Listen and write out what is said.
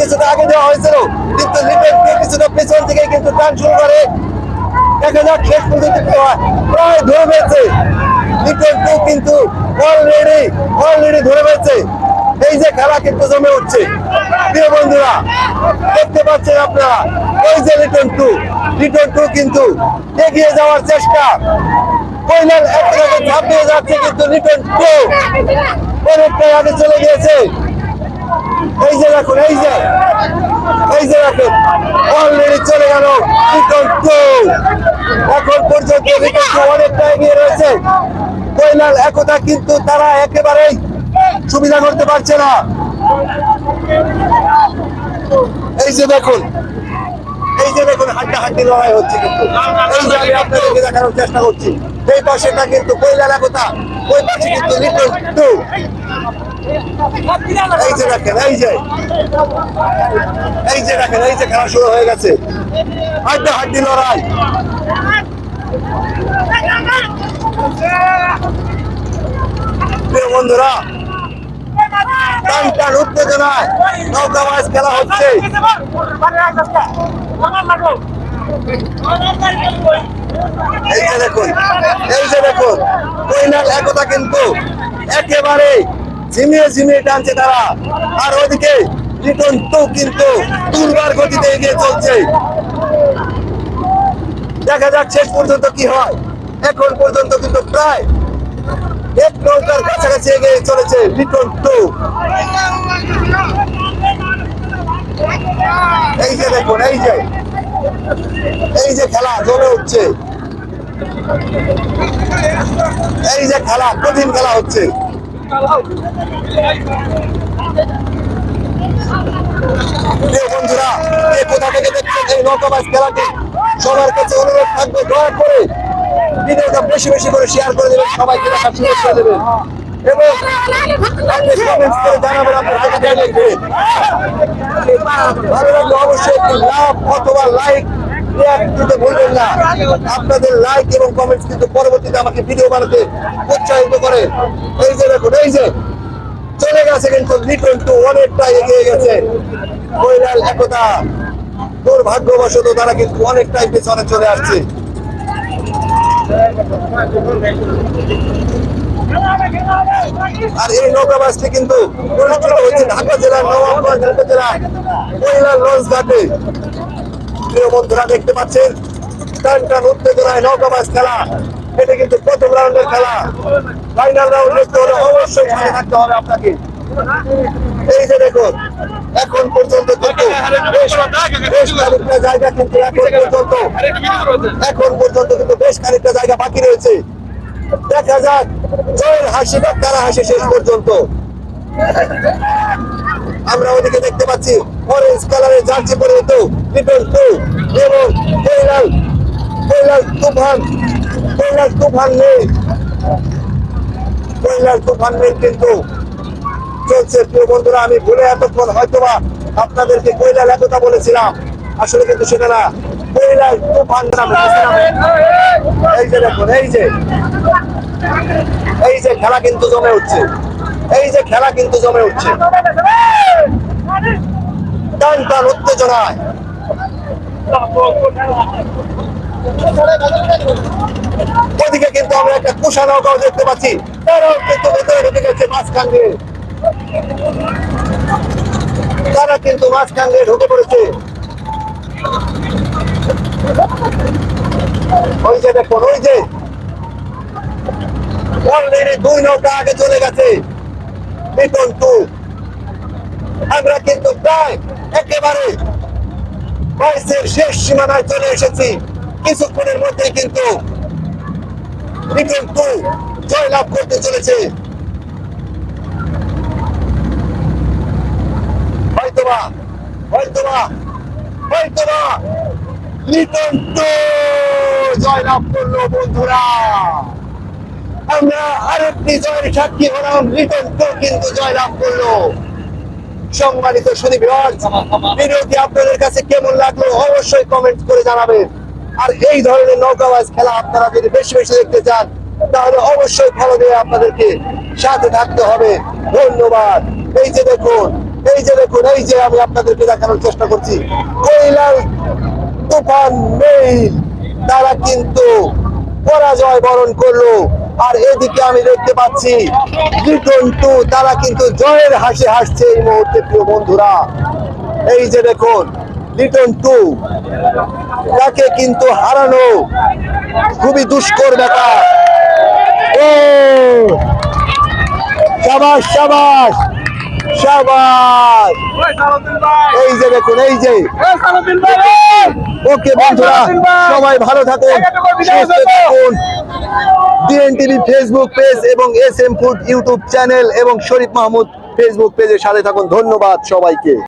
কিছুটা আগে দেওয়া হয়েছিল, কিন্তু রিটেন টু কিছুটা পেছন থেকে কিন্তু টান শুরু করে। দেখা যাক শেষ পর্যন্ত প্রায় ধরে পেয়েছে রিটেন টু কিন্তু অলরেডি অলরেডি ধরে পেয়েছে এই যে খেলা কিন্তু জমে উঠছে। প্রিয় বন্ধুরা, দেখতে পাচ্ছেন আপনারা, এই যে রিটার্ন টু রিটার্ন টু কিন্তু এগিয়ে যাওয়ার চেষ্টা। কৈলাল একটাকে ঝাঁপিয়ে যাচ্ছে কিন্তু রিটার্ন টু অনেকটাই আগে চলে গিয়েছে। এই যে দেখুন, এই যে এই যে দেখুন অলরেডি চলে গেল রিটার্ন টু এখন পর্যন্ত রিটার্ন টু অনেকটা এগিয়ে রয়েছে। কৈলাল একতা কিন্তু তারা একেবারেই সুবিধা করতে পারছে না। এই যে দেখুন, এই যে দেখুন হাড্ডা হাড্ডি লড়াই হচ্ছে কিন্তু। এই যে আমি আপনাদেরকে দেখানোর চেষ্টা করছি, এই পাশেটা কিন্তু কৈলাল ওই পাশে কিন্তু এই যে দেখেন, এই যে। এই যে দেখেন, এই যে খেলা শুরু হয়ে গেছে। হাড্ডা হাড্ডি লড়াই বন্ধুরা খেলা হচ্ছে। একতা কিন্তু একেবারে ঝিমিয়ে ঝিমিয়ে টানছে তারা। আর ওদিকে লিটন টু কিন্তু দুর্বার গতিতে এগিয়ে চলছে। দেখা যাক শেষ পর্যন্ত কি হয়। এখন পর্যন্ত কিন্তু প্রায় এক নৌকার কাছাকাছি এগিয়ে চলেছে লিটন টু এই যে দেখুন, এই যে। এই যে খেলা জমে উঠছে। এই যে খেলা, কঠিন খেলা হচ্ছে। বন্ধুরা কোথা থেকে দেখছেন এই নৌকাবাজ খেলাটি? সবার কাছে অনুরোধ থাকবে, দয়া করে ভিডিওটা বেশি বেশি করে শেয়ার করে দেবেন, সবাইকে দেখার সুযোগ করে দেবেন। লাভ অথবা লাইক আপনাদের লাইক এবং কমেন্টস কিন্তু পরবর্তীতে আমাকে ভিডিও বানাতে উৎসাহিত করে। এই যে দেখুন, এই যে চলে গেছে কিন্তু লিটন টু অনেকটা এগিয়ে গেছে। কৈলাল একতা, দুর্ভাগ্যবশত তারা কিন্তু অনেকটাই পেছনে চলে আসছে। আর এই নৌকাবাসটি কিন্তু অনুষ্ঠিত হয়েছে ঢাকা জেলার নবাবগঞ্জ উপজেলার কৈলাল লঞ্চ ঘাটে। প্রিয় বন্ধুরা, দেখতে পাচ্ছেন, টান টান উত্তেজনায় নৌকাবাস খেলা। এটা কিন্তু প্রথম রাউন্ডের খেলা। ফাইনাল রাউন্ড অবশ্যই থাকতে হবে আপনাকে। এই যে এখন পর্যন্ত জায়গা কিন্তু এখন পর্যন্ত এখন পর্যন্ত কিন্তু বেশ খানিকটা জায়গা বাকি রয়েছে। দেখা যাক, জয়ের কারা হাসি শেষ পর্যন্ত। আমরা ওদিকে দেখতে পাচ্ছি অরেঞ্জ কালারের জার্সি পরিহিত লিটল টু এবং কৈলাল কৈলাল তুফান কৈলাল তুফান নেই। কৈলাল তুফান নেই কিন্তু চলছে প্রিয় বন্ধুরা আমি ভুলে এতক্ষণ হয়তোবা আপনাদেরকে কৈলাল একতা বলেছিলাম। আসলে কিন্তু সেটা না। কৈলাল তুফান এই যে দেখুন এই যে। এই যে খেলা কিন্তু জমে উঠছে। এই যে খেলা কিন্তু জমে উঠছে। টান টান উত্তেজনায়। ওদিকে কিন্তু আমরা একটা কুষা নৌকাও দেখতে পাচ্ছি। তারাও কিন্তু ভেতরে ঢুকে গেছে মাঝখান দিয়ে। তারা কিন্তু মাঝখান দিয়ে ঢুকে পড়েছে। ওই যে দেখুন, ওই যে। দুই নৌকা আগে চলে গেছে। আমরা কিন্তু প্রায় একেবারে বাইশের শেষ সীমানায় চলে এসেছি। কিছুক্ষণের মধ্যে কিন্তু লিটন টু জয়লাভ করতে চলেছে হয়তোবা হয়তোবা লিটন টু জয়লাভ করল বন্ধুরা। আমরা আরেকটি জয়ের সাক্ষী হলাম টু কিন্তু জয়লাভ করল। সম্মানিত আপনাদের কাছে কেমন লাগল অবশ্যই কমেন্ট করে জানাবেন। আর এই ধরনের নৌকাবাজ খেলা আপনারা যদি বেশি বেশি দেখতে চান, তাহলে অবশ্যই ফলো দিয়ে আপনাদেরকে সাথে থাকতে হবে। ধন্যবাদ। এই যে দেখুন এই যে দেখুন, এই যে আমি আপনাদেরকে দেখানোর চেষ্টা করছি তুফান তারা কিন্তু পরাজয় বরণ করল। আর এদিকে আমি দেখতে পাচ্ছি তারা কিন্তু জয়ের হাসি হাসছে এই মুহূর্তে প্রিয় বন্ধুরা। এই যে দেখুন, লিটন টু তাকে কিন্তু হারানো খুবই দুষ্কর ব্যাপার। ও! সাবাস সাবাস! সাবাস এই যে দেখুন এই যে। ওকে বন্ধুরা সবাই ভালো থাকুন সুস্থ থাকুন। ডিএনটিভি ফেসবুক পেজ এবং S M food YouTube channel এবং শরীফ মাহমুদ ফেসবুক পেজের সাথে থাকুন। ধন্যবাদ সবাইকে।